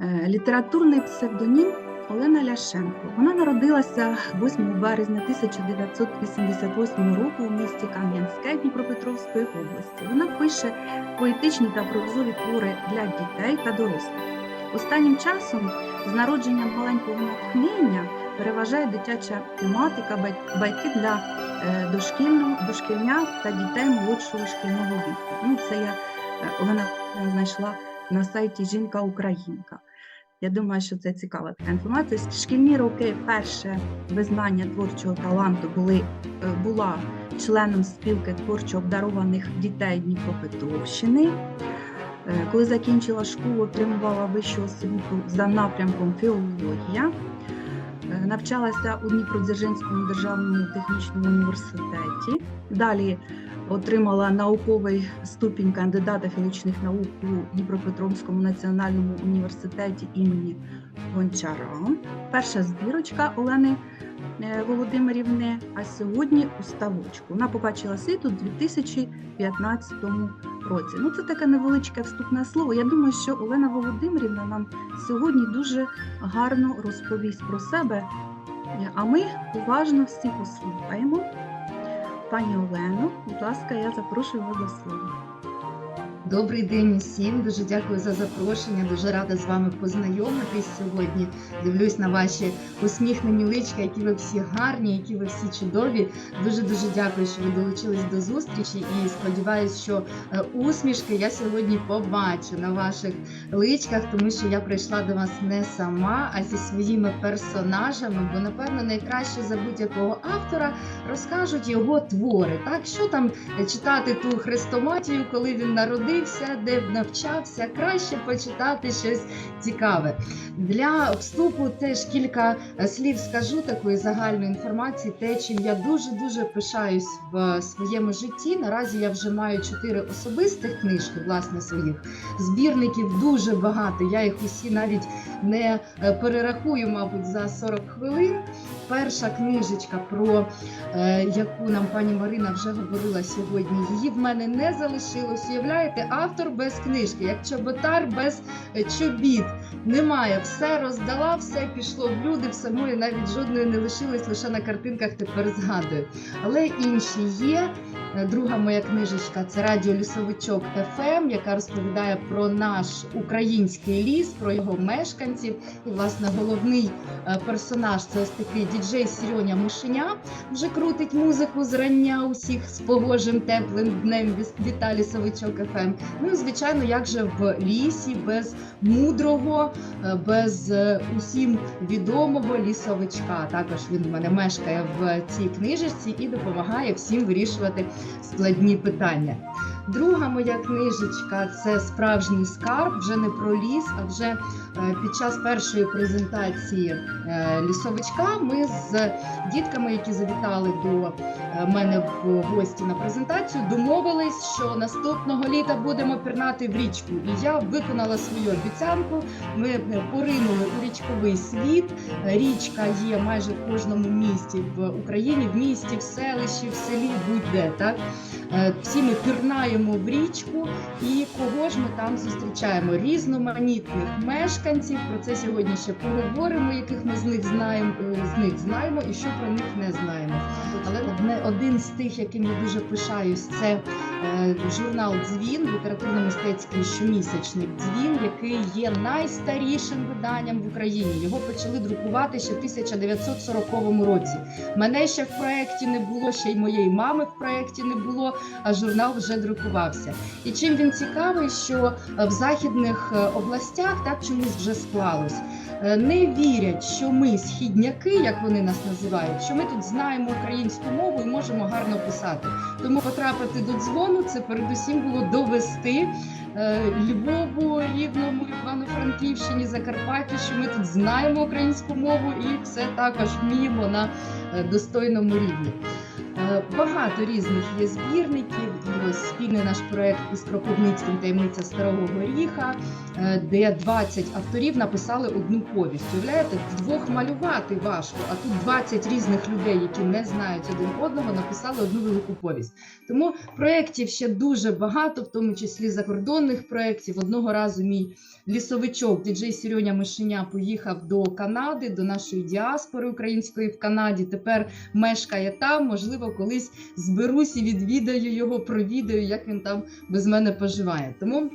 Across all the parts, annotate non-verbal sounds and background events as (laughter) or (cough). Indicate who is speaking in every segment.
Speaker 1: Е, Літературний псевдонім Олена Ляшенко. Вона народилася 8 березня 1988 року у місті Кам'янське Дніпропетровської області. Вона пише поетичні та прозові твори для дітей та дорослих. Останнім часом з народженням маленького натхнення переважає дитяча тематика, байки для е, дошкільного, дошкільня та дітей молодшого шкільного віку. Ну, це я е, е, знайшла на сайті Жінка Українка. Я думаю, що це цікава така інформація. Шкільні роки перше визнання творчого таланту були, е, була членом спілки творчо обдарованих дітей Дніпропетровщини. Е, Коли закінчила школу, отримувала вищу освіту за напрямком філологія. Е, Навчалася у Дніпродзержинському державному технічному університеті. Далі отримала науковий ступінь кандидата філологічних наук у Дніпропетровському національному університеті імені Гончара. Перша збірочка Олени е, Володимирівни, а сьогодні у ставочку. Вона побачила світ у 2015 році. Ну, це таке невеличке вступне слово. Я думаю, що Олена Володимирівна нам сьогодні дуже гарно розповість про себе. А ми уважно всі послухаємо. Пані Олено, будь ласка, я запрошую вас до слова.
Speaker 2: Добрий день усім. Дуже дякую за запрошення. Дуже рада з вами познайомитись сьогодні. Дивлюсь на ваші усміхнені личка, які ви всі гарні, які ви всі чудові. Дуже дуже дякую, що ви долучились до зустрічі. І сподіваюся, що е, усмішки я сьогодні побачу на ваших личках, тому що я прийшла до вас не сама, а зі своїми персонажами. Бо напевно найкраще за будь-якого автора розкажуть його твори. Так що там е, читати ту хрестоматію, коли він народився, де навчався, краще почитати щось цікаве. Для вступу теж кілька слів скажу такої загальної інформації, те, чим я дуже дуже пишаюсь в своєму житті. Наразі я вже маю чотири особистих книжки, власне, своїх збірників дуже багато. Я їх усі навіть не е, перерахую, мабуть, за 40 хвилин. Перша книжечка, про е, яку нам пані Марина вже говорила сьогодні, її в мене не залишилось. Уявляєте, автор без книжки, як чоботар без е, чобіт. Немає, все роздала, все пішло в люди, в самої навіть жодної не лишилось, лише на картинках тепер згадую. Але інші є. Е, Друга моя книжечка це Радіо Лісовичок ФМ, яка розповідає про наш український ліс, про його мешканців. І, власне, головний е, персонаж це ось такий діджей Сірьоня Мишеня. Вже крутить музику зрання усіх з погожим теплим днем Віталій Савичок ФМ. Ну і звичайно, як же в лісі без мудрого, е, без е, усім відомого лісовичка. Також він в мене мешкає в цій книжечці і допомагає всім вирішувати складні питання. Друга моя книжечка це справжній скарб, вже не про ліс, а вже під час першої презентації е, лісовичка ми з дітками, які завітали до е, мене в гості на презентацію, домовились, що наступного літа будемо пірнати в річку. І я виконала свою обіцянку. Ми е, поринули у річковий світ. Е, Річка є майже в кожному місті в Україні, в місті, в селищі, в селі, будь-де так. Е, Всі ми пірнаємо в річку, і кого ж ми там зустрічаємо? Різноманітних мешканців. Про це сьогодні ще поговоримо, яких ми з них знаємо, е, з них знаємо і що про них не знаємо. Але одне один з тих, яким я дуже пишаюсь, це е, журнал Дзвін, літературно-мистецький щомісячник Дзвін, який є найстарішим виданням в Україні. Його почали друкувати ще в 1940 році. Мене ще в проєкті не було, ще й моєї мами в проєкті не було, а журнал вже друкувався. І чим він цікавий, що е, в західних областях так чомусь вже склалось. Е, Не вірять, що ми східняки, як вони нас називають, що ми тут знаємо українську мову і можемо гарно писати. Тому потрапити до дзвону це передусім було довести е, Львову, Рівному, Івано-Франківщині, Закарпаттю, що ми тут знаємо українську мову і все також вміємо на е, достойному рівні. Е, Багато різних є збірників. І ось спільний наш проект із Кропивницьким таємниця Старого Горіха, е, де 20 авторів написали одну повість. Уявляєте, вдвох малювати важко, а тут 20 різних людей, які не знають один одного, написали одну велику повість. Тому проєктів ще дуже багато, в тому числі закордонних проєктів. Одного разу мій лісовичок, діджей Сірьоня Мишеня, поїхав до Канади, до нашої діаспори української в Канаді. Тепер мешкає там. Можливо, колись зберусь і відвідаю його, провідаю, як він там без мене поживає. Тому.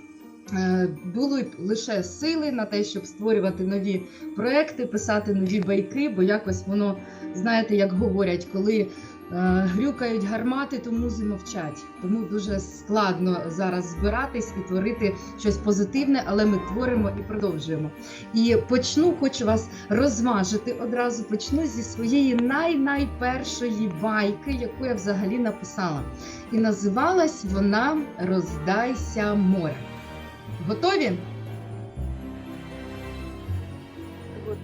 Speaker 2: е, Були лише сили на те, щоб створювати нові проекти, писати нові байки, бо якось воно, знаєте, як говорять, коли грюкають гармати, то музи мовчать. Тому дуже складно зараз збиратись і творити щось позитивне, але ми творимо і продовжуємо. І почну, хочу вас розважити одразу. Почну зі своєї най-найпершої байки, яку я взагалі написала. І називалась вона Роздайся море. Готові?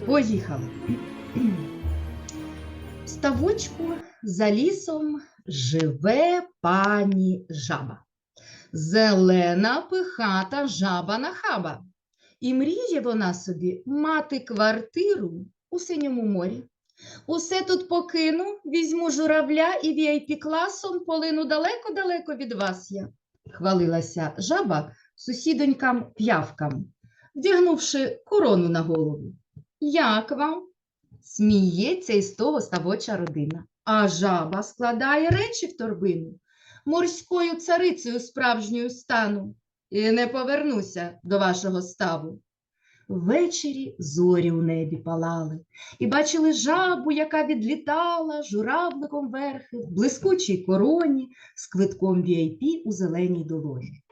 Speaker 2: Поїхали. Ставочку за лісом живе пані жаба. Зелена пихата жаба нахаба. І мріє вона собі мати квартиру у синьому морі. Усе тут покину, візьму журавля і vip класом полину далеко-далеко від вас я. Хвалилася жаба сусідонькам п'явкам, вдягнувши корону на голову. Як вам? Сміється із того ставоча родина, а жаба складає речі в торбину. Морською царицею справжньою стану і не повернуся до вашого ставу. Ввечері зорі у небі палали, і бачили жабу, яка відлітала журавликом верхи в блискучій короні з квитком VIP у зеленій долоні.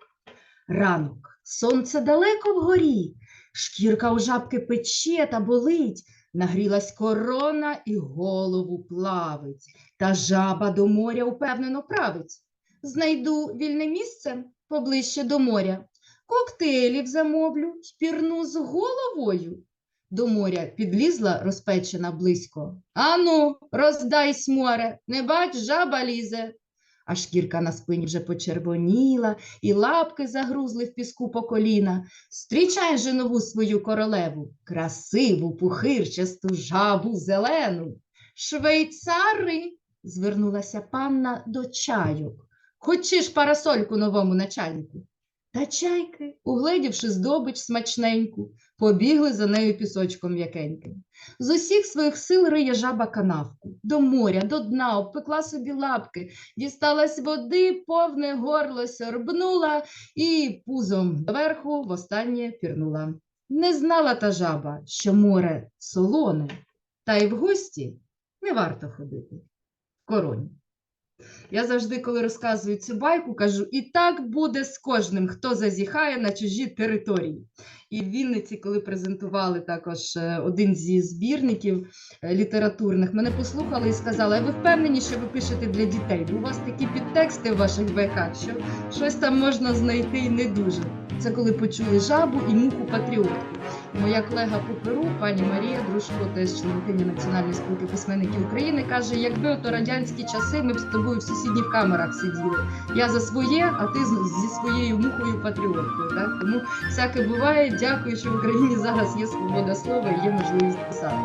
Speaker 2: Ранок, сонце далеко вгорі, шкірка у жабки пече та болить, нагрілась корона і голову плавить, та жаба до моря упевнено править. Знайду вільне місце поближче до моря, коктейлів замовлю, й пірну з головою. До моря підлізла розпечена близько. Ану, роздайсь море, не бач, жаба лізе. А шкірка на спині вже почервоніла, і лапки загрузли в піску по коліна. Стрічай же нову свою королеву, красиву, пухирчасту жабу зелену. Швейцари, звернулася панна до чайок. Хочеш парасольку новому начальнику? Та чайки, угледівши здобич смачненьку, побігли за нею пісочком м'якеньким. З усіх своїх сил риє жаба канавку, до моря, до дна, обпекла собі лапки, дісталась води, повне горло сьорбнула і пузом доверху востаннє пірнула. Не знала та жаба, що море солоне, та й в гості не варто ходити в короні. Я завжди, коли розказую цю байку, кажу, і так буде з кожним, хто зазіхає на чужі території. І в Вінниці, коли презентували також е, один зі збірників е, літературних, мене послухали і сказали, а ви впевнені, що ви пишете для дітей? Бо у вас такі підтексти в ваших байках, що щось там можна знайти і не дуже. Це коли почули жабу і муху патріотку. Моя колега по Перу, пані Марія Дружко, теж членкиня Національної спілки письменників України, каже: якби ото радянські часи, ми б з тобою в сусідніх камерах сиділи. Я за своє, а ти зі своєю мухою патріоткою. Так? Тому всяке буває. Дякую, що в Україні зараз є свобода слова і є можливість писати.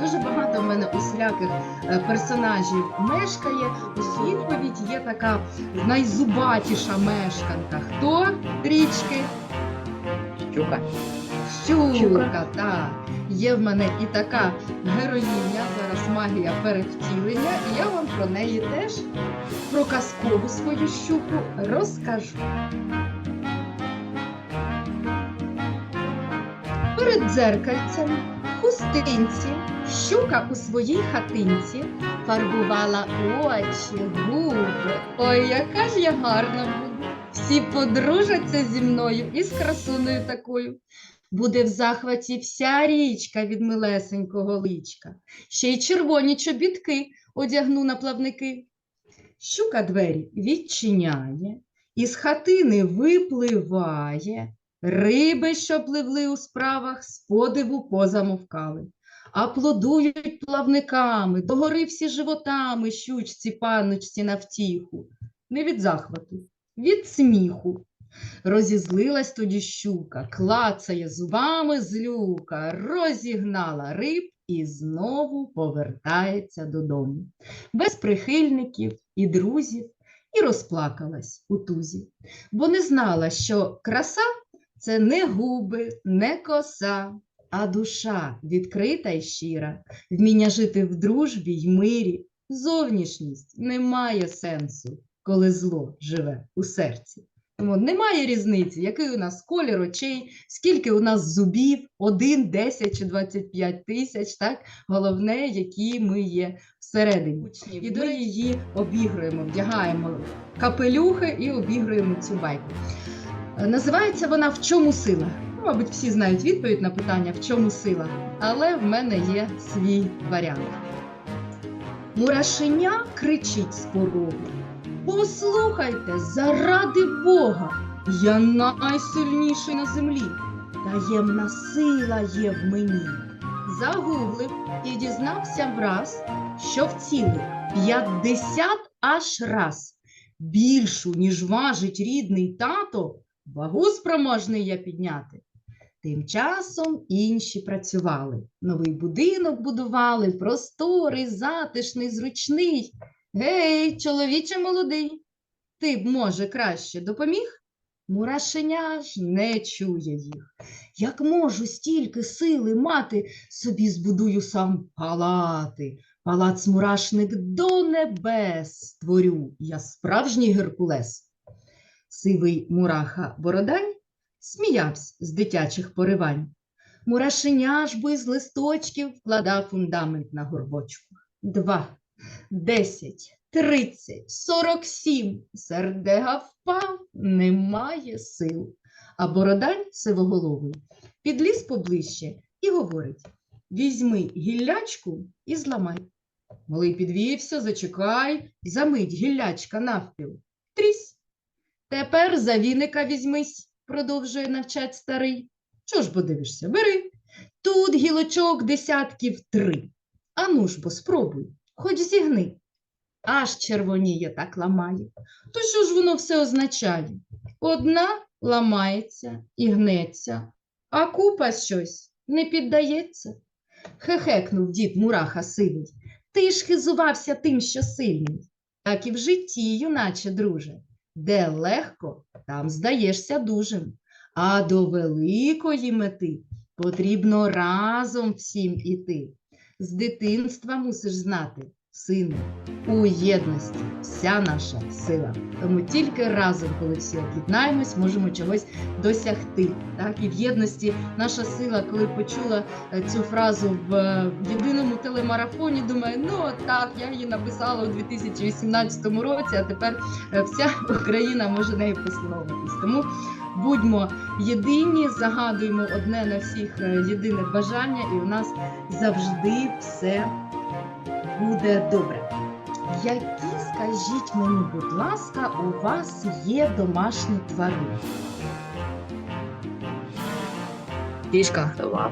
Speaker 2: Дуже багато в мене усіляких е, персонажів мешкає. Ось відповідь є така найзубатіша мешканка. Хто річки?
Speaker 3: Щука.
Speaker 2: Щука, так. Є в мене і така героїня, зараз магія перевтілення, і я вам про неї теж про казкову свою щуку розкажу. Перед дзеркальцем, хустинці, щука у своїй хатинці фарбувала очі, губи. Ой, яка ж я гарна буду! Всі подружаться зі мною і з красуною такою. Буде в захваті вся річка від милесенького личка. Ще й червоні чобітки одягну на плавники. Щука двері відчиняє, із хатини випливає. Риби, що пливли у справах, з подиву позамовкали. аплодують плавниками, догори всі животами, щучці, паночці на втіху. Не від захвату, від сміху. Розізлилась тоді щука, клацає зубами злюка, розігнала риб і знову повертається додому. Без прихильників і друзів, і розплакалась у тузі, бо не знала, що краса це не губи, не коса, а душа відкрита й щира, вміння жити в дружбі й мирі. Зовнішність не має сенсу, коли зло живе у серці. Тому немає різниці, який у нас колір очей, скільки у нас зубів, 1, 10 чи 25 тисяч, так? Головне, які ми є всередині. І до її обігруємо, вдягаємо капелюхи і обігруємо цю байку. Е, Називається вона В чому сила? Ну, Мабуть, всі знають відповідь на питання, в чому сила, але в мене є свій варіант. Мурашеня кричить з порогу. Послухайте, заради Бога, я найсильніший на землі. Таємна сила є в мені. Загуглив і дізнався враз, що в цілих 50 аж раз більшу, ніж важить рідний тато, вагу спроможний я підняти. Тим часом інші працювали. Новий будинок будували, просторий, затишний, зручний. Гей, чоловіче молодий, ти б, може, краще допоміг? Мурашеня ж не чує їх. Як можу стільки сили мати, собі збудую сам палати. Палац мурашник до небес створю, я справжній Геркулес. Сивий мураха Бородань сміявся з дитячих поривань. Мурашеня ж би з листочків вкладав фундамент на горбочку. Два, десять, тридцять, сорок сім. Сердега впав, немає сил. А Бородань сивоголовий підліз поближче і говорить: візьми гіллячку і зламай. Малий підвівся, зачекай, замить гіллячка навпіл. Трісь. Тепер за віника візьмись, продовжує навчать старий. Чого ж бо дивишся? Бери. Тут гілочок десятків три. Ану ж бо спробуй, хоч зігни. Аж червоніє так ламає. То що ж воно все означає? Одна ламається і гнеться, а купа щось не піддається. Хехекнув дід Мураха сивий. Ти ж хизувався тим, що сильний. Так і в житті, юначе, друже. Де легко, там здаєшся дужим. А до великої мети потрібно разом всім іти. З дитинства мусиш знати, сину, у єдності вся наша сила. Тому тільки разом, коли всі об'єднаємось, можемо чогось досягти. Так? І в єдності наша сила, коли почула е, цю фразу в е, єдиному телемарафоні, думаю, ну так, я її написала у 2018 році, а тепер е, вся (laughs) Україна може нею послуговуватись. Тому будьмо єдині, загадуємо одне на всіх е, єдине бажання, і у нас завжди все буде добре. Які, скажіть мені, будь ласка, у вас є домашні тварини?
Speaker 3: Кішка.
Speaker 4: Собака.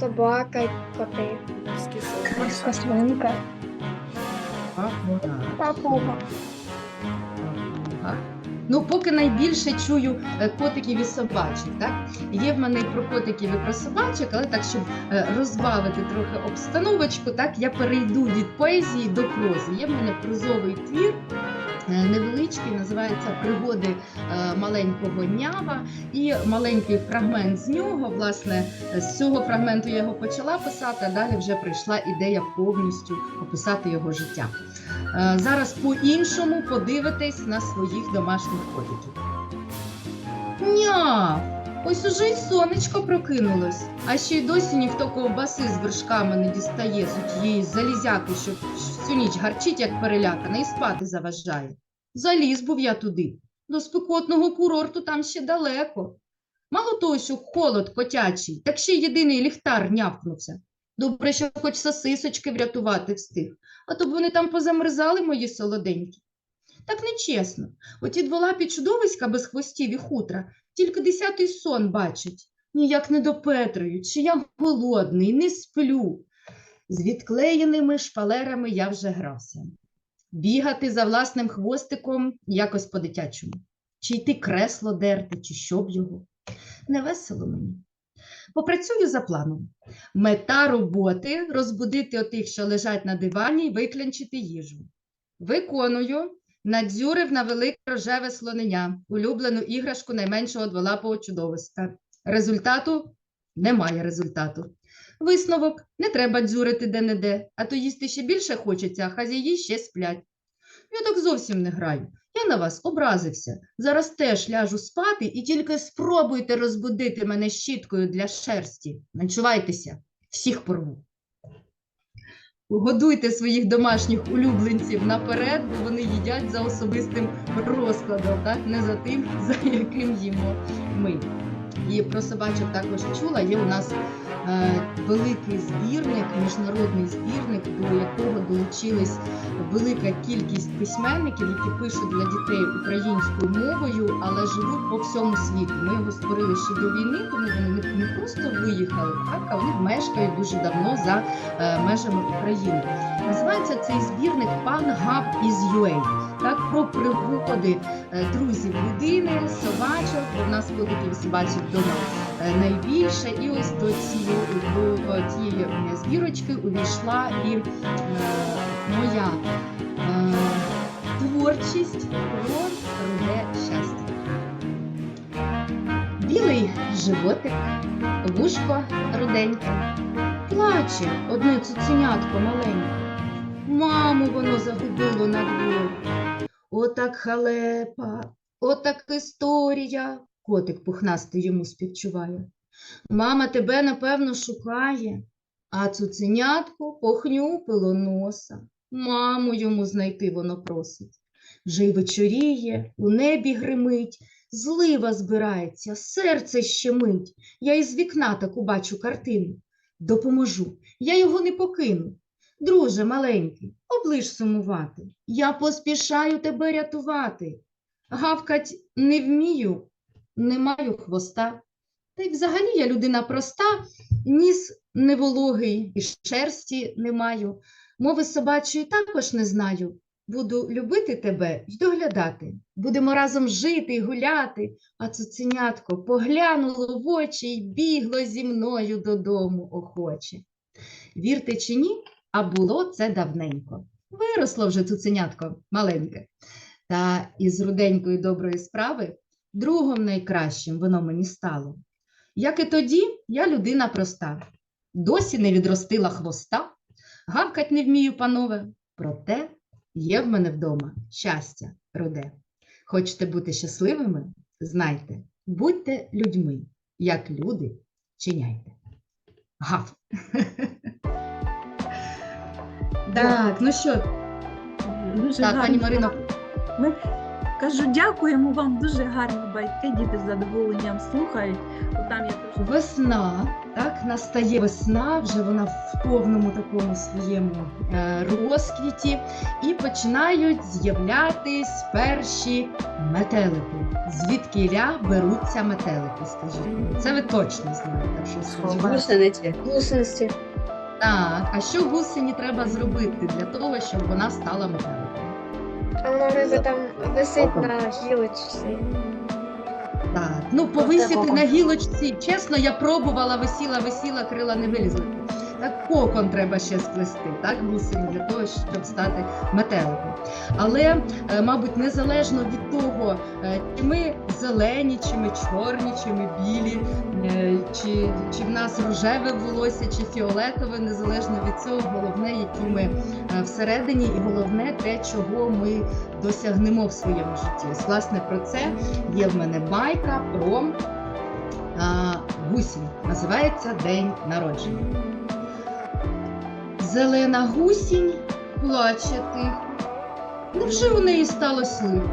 Speaker 4: Собака, коти. Морська свинка. Папуга.
Speaker 2: Ага. Ну, поки найбільше чую е, котиків і собачок. Так? Є в мене і про котиків і про собачок, але так, щоб е, розбавити трохи обстановочку, так я перейду від поезії до прози. Є в мене прозовий твір. Е, Невеличкий, називається Пригоди е, маленького нява. І маленький фрагмент з нього, власне, з цього фрагменту я його почала писати, а далі вже прийшла ідея повністю описати його життя. Е, Зараз по-іншому подивитесь на своїх домашніх котиків. Ня! Ось уже й сонечко прокинулось, а ще й досі ніхто ковбаси з вершками не дістає з тієї залізяки, що всю ніч гарчить, як перелякана, і спати заважає. Заліз був я туди. До спекотного курорту там ще далеко. Мало того, що холод котячий, так ще єдиний ліхтар нявкнувся. Добре, що хоч сосисочки врятувати встиг а то б вони там позамерзали, мої солоденькі. Так нечесно. Оті дволапі чудовиська без хвостів і хутра тільки десятий сон бачать, ніяк не допетрую, чи я голодний, не сплю. З відклеєними шпалерами я вже грався. Бігати за власним хвостиком якось по-дитячому. Чи йти кресло дерти, чи щоб його. Не весело мені. Попрацюю за планом. Мета роботи розбудити отих, що лежать на дивані, і виклянчити їжу. Виконую, надзюрив на велике рожеве слонення, улюблену іграшку найменшого дволапого чудовиська. Результату немає результату. Висновок не треба дзюрити де-не-де, а то їсти ще більше хочеться, а хазяї ще сплять. Я так зовсім не граю. Я на вас образився. Зараз теж ляжу спати і тільки спробуйте розбудити мене щіткою для шерсті. Начувайтеся, всіх порву. Годуйте своїх домашніх улюбленців наперед, бо вони їдять за особистим розкладом, так? не за тим, (laughs) за яким їмо ми. І про собачок також чула. Є у нас великий збірник, міжнародний збірник, до якого долучились велика кількість письменників, які пишуть для дітей українською мовою, але живуть по всьому світу. Ми його створили ще до війни, тому вони не, просто виїхали, так, а вони мешкають дуже давно за е, межами України. Називається цей збірник Пан Габ із UA. Так, про пригоди е, друзів людини, собачок. В нас і собачок вдома е, найбільше. І ось до цієї, до цієї е, збірочки увійшла і е, моя е, творчість про руде щастя. Білий животик, вушко руденьке, плаче одне цуценятко маленьке. Маму воно загубило на дворі. Отак халепа, отак історія. Котик пухнастий йому співчуває. Мама тебе, напевно, шукає, а цуценятко похнюпило носа. Маму йому знайти воно просить. Вже й вечоріє, у небі гримить, злива збирається, серце щемить. Я із вікна таку бачу картину. Допоможу, я його не покину. Друже маленький, оближ сумувати. Я поспішаю тебе рятувати. Гавкать не вмію, не маю хвоста. Та й взагалі я людина проста, ніс не вологий, і шерсті не маю. Мови собачої також не знаю. Буду любити тебе й доглядати. Будемо разом жити й гуляти, а цуценятко поглянуло в очі й бігло зі мною додому охоче. Вірте чи ні, а було це давненько. Виросло вже цуценятко маленьке. Та із руденької доброї справи другом найкращим воно мені стало. Як і тоді, я людина проста, досі не відростила хвоста, гавкать не вмію, панове, проте є в мене вдома щастя руде. Хочете бути щасливими? Знайте, будьте людьми, як люди чиняйте. Гав. Так, ну що,
Speaker 1: Дуже
Speaker 2: так, пані. Марино,
Speaker 1: Ми кажу, дякуємо вам дуже гарні байки. Діти з задоволенням слухають. Там я дуже
Speaker 2: Весна, так, настає весна, вже вона в повному такому своєму е, розквіті, і починають з'являтись перші метелики. Звідкиля беруться метелики, скажіть. Це ви точно знаєте, що.
Speaker 3: Гусениці.
Speaker 4: Гусениці.
Speaker 2: Так, а що гусені треба зробити для того, щоб вона стала метеликом?
Speaker 4: А вона риба там висить на гілочці.
Speaker 2: Так, ну повисіти на гілочці. Чесно, я пробувала, висіла, висіла, крила не вилізли. Так кокон треба ще сплести, так, гусені, для того, щоб стати метеликом. Але, е, мабуть, незалежно від того, е, чи ми зелені, чи ми чорні, чи ми білі, е, чи, чи в нас рожеве волосся, чи фіолетове, незалежно від цього, головне, які ми всередині, і головне те, чого ми досягнемо в своєму житті. Ось, власне, про це є в мене байка про гусінь. Називається День народження. Зелена гусінь плаче тихо. Невже у неї сталося лихо?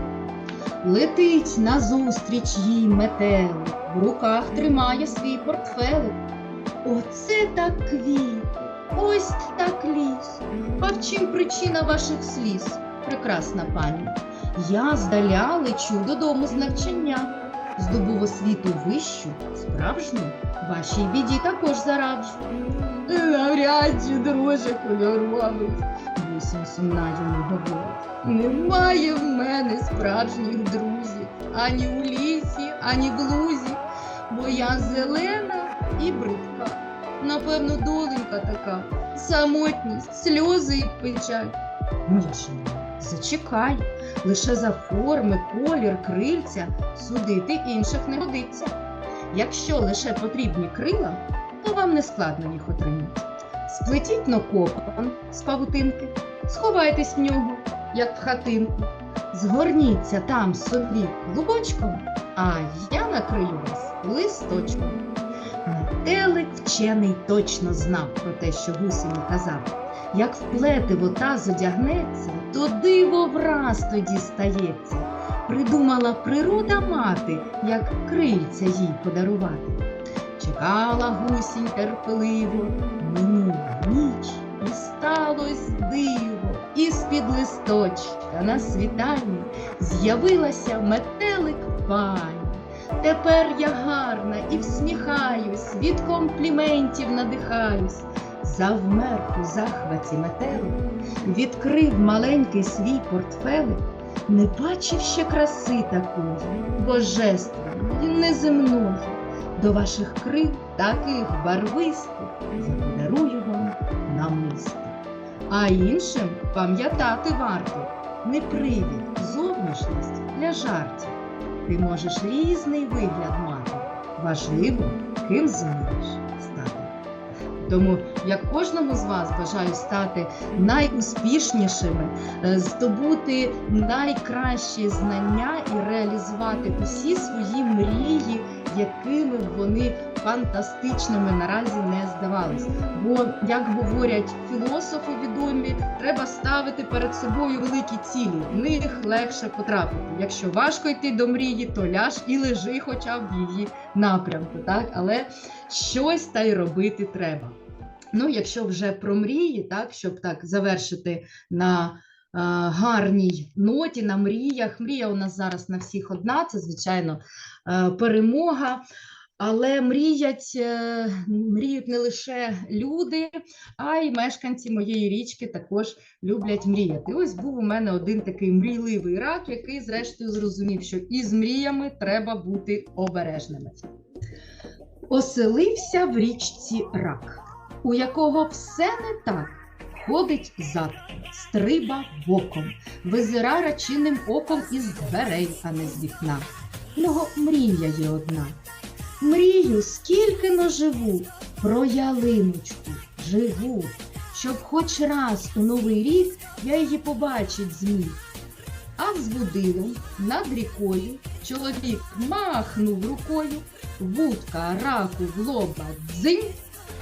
Speaker 2: Летить назустріч їй метелик, в руках тримає свій портфелик. Оце так квіти, ось так ліс. А в чим причина ваших сліз, прекрасна пані? Я здаля лечу додому з навчання. Здобув освіту вищу, справжню, вашій біді також зараджу. Навряд чи, друже кольоровий, Гусінь сумна йому говорить. Немає в мене справжніх друзів ані у лісі, ані в лузі, бо я зелена і бридка. Напевно, доленька така, самотність, сльози і печаль. Шановна, зачекай, лише за форми, колір, крильця судити інших не годиться. Якщо лише потрібні крила, то вам не складно їх отримати. Сплетіть но кокон з павутинки, сховайтесь в нього, як в хатинку. Згорніться там собі клубочком, а я накрию вас листочком. Метелик вчений точно знав про те, що гусені казав. Як в плетиво та зодягнеться, то диво враз тоді стається. Придумала природа мати, як крильця їй подарувати. Чекала гусінь терпеливо, минула ніч, і сталось диво. І з-під листочка на світанні з'явилася метелик пані. Тепер я гарна і всміхаюсь, від компліментів надихаюсь. Завмер у захваті метелик, відкрив маленький свій портфелик, не бачив ще краси такої, божественної, неземної. До ваших крил таких барвистих я подарую вам намисто. А іншим пам'ятати варто не привід, зовнішність для жартів. Ти можеш різний вигляд мати. Важливо, ким стати. Тому я кожному з вас бажаю стати найуспішнішими, е, здобути найкращі знання і реалізувати усі свої мрії, якими вони фантастичними наразі не здавались. Бо, як говорять філософи відомі, треба ставити перед собою великі цілі. В них легше потрапити. Якщо важко йти до мрії, то ляж і лежи, хоча б в її напрямку. Так, але щось та й робити треба. Ну, якщо вже про мрії, так, щоб так завершити на е, гарній ноті, на мріях. Мрія у нас зараз на всіх одна, це, звичайно, е, перемога. Але мріять, е, мріють не лише люди, а й мешканці моєї річки також люблять мріяти. Ось був у мене один такий мрійливий рак, який, зрештою, зрозумів, що із мріями треба бути обережними. Оселився в річці рак, у якого все не так. Ходить задком, стриба боком, визира рачинним оком із дверей, а не з вікна. В нього мрія є одна. Мрію, скільки но живу, про ялиночку живу, щоб хоч раз у новий рік я її побачить зміг. А з будилом над рікою чоловік махнув рукою, вудка раку в лоба дзинь,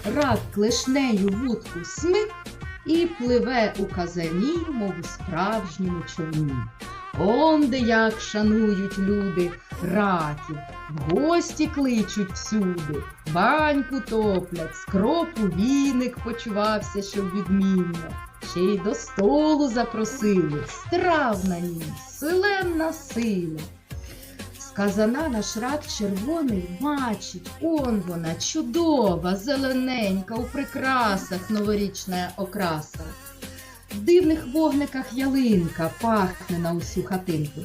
Speaker 2: рак клешнею вудку смик і пливе у казані, мов у справжньому човні. Онде як шанують люди раків, в гості кличуть всюди, баньку топлять, скропу віник почувався, щоб відмінно. Ще й до столу запросили, страв на ній, селенна сила. Сказана наш рак червоний бачить, он вона чудова, зелененька, у прикрасах новорічна окраса. В дивних вогниках ялинка пахне на усю хатинку.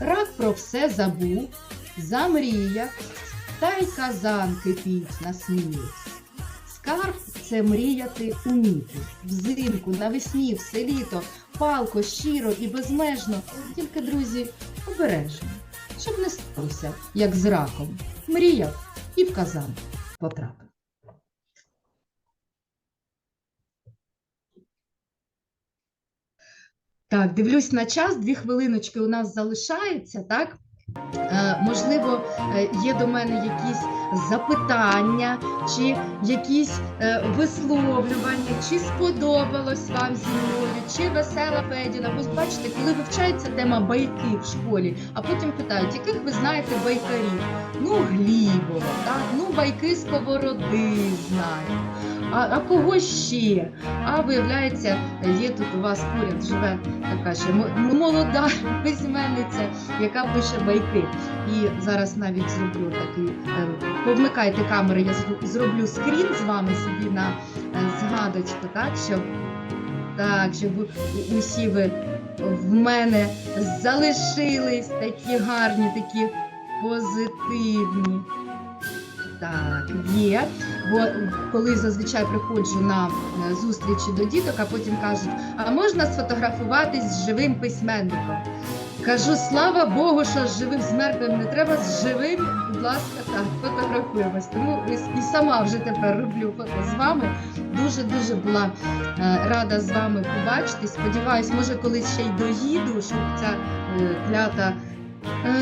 Speaker 2: Рак про все забув, замріяв, та й казан кипіть насмілився. Скарб це мріяти уміти. Взимку, навесні, все літо, палко, щиро і безмежно, тільки, друзі, обережно, щоб не сталося, як з раком. Мріяв і в казан потрапив. Так, дивлюсь на час, дві хвилиночки у нас залишається, так? Е, можливо, е, є до мене якісь запитання, чи якісь е, висловлювання, чи сподобалось вам зі мною, чи весела Федіна. Ось бачите, коли вивчається тема байки в школі, а потім питають, яких ви знаєте байкарів? Ну, Глібова, так? ну байки сковороди знаю. А, а кого ще? А виявляється, є тут у вас поряд живе така ще молода (laughs) письменниця, яка пише байки. І зараз навіть зроблю такий. е, Повмикайте камери, я зроблю скрін з вами собі на е, згадочку, так, щоб, так, щоб усі ви в мене залишились такі гарні, такі позитивні. Так, є. Бо коли зазвичай приходжу на е, зустрічі до діток, а потім кажуть, а можна сфотографуватись з живим письменником? Кажу, слава Богу, що з живим з мертвим не треба, з живим, будь ласка, так, фотографуємось. Тому і, сама вже тепер роблю фото з вами. Дуже-дуже була е, рада з вами побачитись. Сподіваюсь, може колись ще й доїду, щоб ця е, клята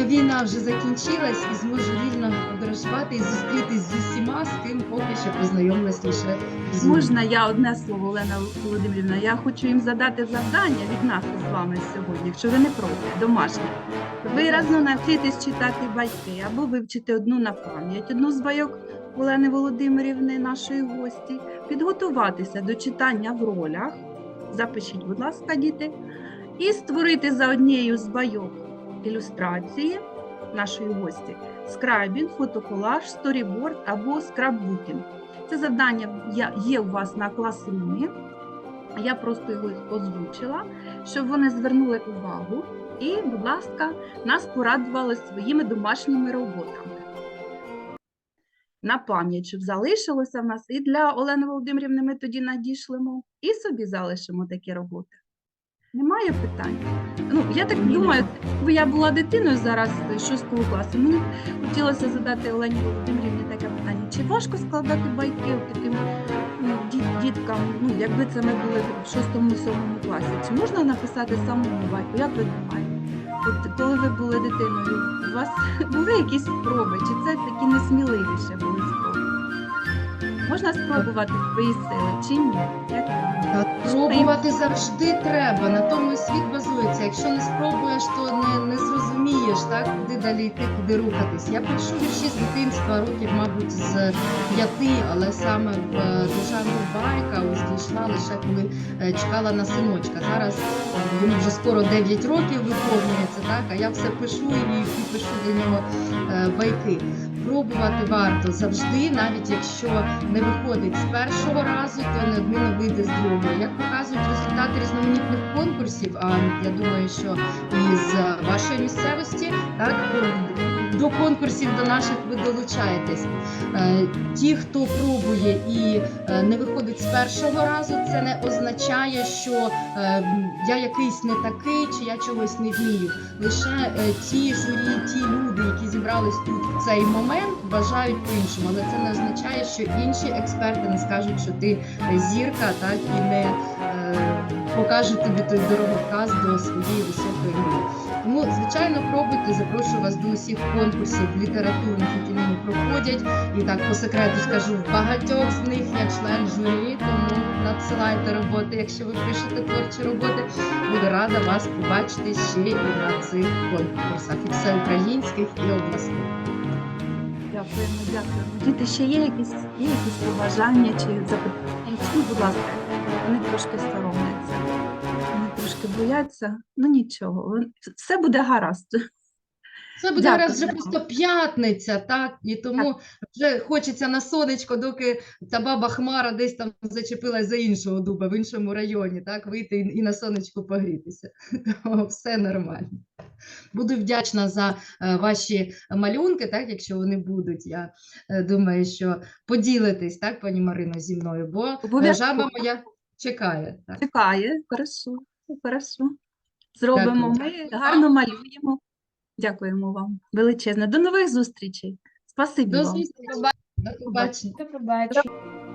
Speaker 2: війна вже закінчилась і зможу вільно подорожувати і зустрітись з усіма, з ким поки що познайомилась лише Zoom.
Speaker 1: Можна я одне слово, Олена Володимирівна? Я хочу їм задати завдання від нас з вами сьогодні, якщо ви не проти, домашнє. Виразно навчитись читати байки або вивчити одну на пам'ять, одну з байок Олени Володимирівни, нашої гості, підготуватися до читання в ролях. Запишіть, будь ласка, діти, і створити за однією з байок ілюстрації нашої гості, скрайбінг, фотоколаж, сторіборд або скраббукінг. Це завдання є у вас на класрумі. Я просто його озвучила, щоб вони звернули увагу і, будь ласка, нас порадували своїми домашніми роботами. На пам'ять, щоб залишилося в нас і для Олени Володимирівни ми тоді надішлемо, і собі залишимо такі роботи. Немає питань? Ну, я так думаю, якби я була дитиною зараз 6 класу, мені хотілося задати Олені Володимирівні таке питання: чи важко складати байки таким ну, діт- діткам, ну, якби це ми були в 6-7 класі? Чи можна написати самому байку? Як ви думаєте? От коли ви були дитиною, у вас (laughs) були якісь спроби, чи це такі несміливіше були спроби? Можна спробувати свої сили чи ні?
Speaker 2: Пробувати завжди треба. На тому і світ базується. Якщо не спробуєш, то не, не зрозумієш, так куди далі йти, куди рухатись. Я пишу вірші з дитинства, років, мабуть, з п'яти, але саме в е, байка ось дійшла лише коли е, чекала на синочка. Зараз е, йому вже скоро 9 років виповнюється, так а я все пишу і, пишу для нього байки. Пробувати варто завжди, навіть якщо не виходить з першого разу, то неодмінно вийде з другого. Як показують результати різноманітних конкурсів, а я думаю, що із вашої місцевості, так до конкурсів до наших ви долучаєтесь. Е, Ті, хто пробує і е, не виходить з першого разу, це не означає, що е, я якийсь не такий, чи я чогось не вмію. Лише ті журі, ті люди, які зібрались тут в цей момент, вважають по-іншому, але це не означає, що інші експерти не скажуть, що ти зірка, так і не покажуть тобі той дороговказ до своєї високої мрії. Тому, звичайно, пробуйте. Запрошую вас до усіх конкурсів літературних, які ними проходять. І так по секрету скажу, в багатьох з них я член журі, тому надсилайте роботи, якщо ви пишете творчі роботи. Буду рада вас побачити ще і на цих конкурсах, і всеукраїнських, і обласних.
Speaker 1: Дякуємо, дякуємо. Діти, ще є якісь, є якісь побажання чи запитання? Ну, будь ласка, вони трошки трошки бояться. Ну нічого, все буде гаразд.
Speaker 2: Це буде
Speaker 1: Дякую.
Speaker 2: зараз вже просто п'ятниця, так? І тому вже хочеться на сонечко, доки ця баба Хмара десь там зачепилась за іншого дуба в іншому районі, так? Вийти і і на сонечку погрітися. (laughs) Тому все нормально. Буду вдячна за е, ваші малюнки, так, якщо вони будуть. Я е, думаю, що поділитесь, так, пані Марино, зі мною, бо е, жаба моя чекає. Так.
Speaker 1: Чекає, хорошо, хорошо. Зробимо.
Speaker 2: Дякую.
Speaker 1: Ми гарно малюємо. Дякуємо вам величезне. До нових зустрічей. Спасибі
Speaker 2: До
Speaker 1: вам.
Speaker 2: зустрічі. До побачення.
Speaker 4: До побачення.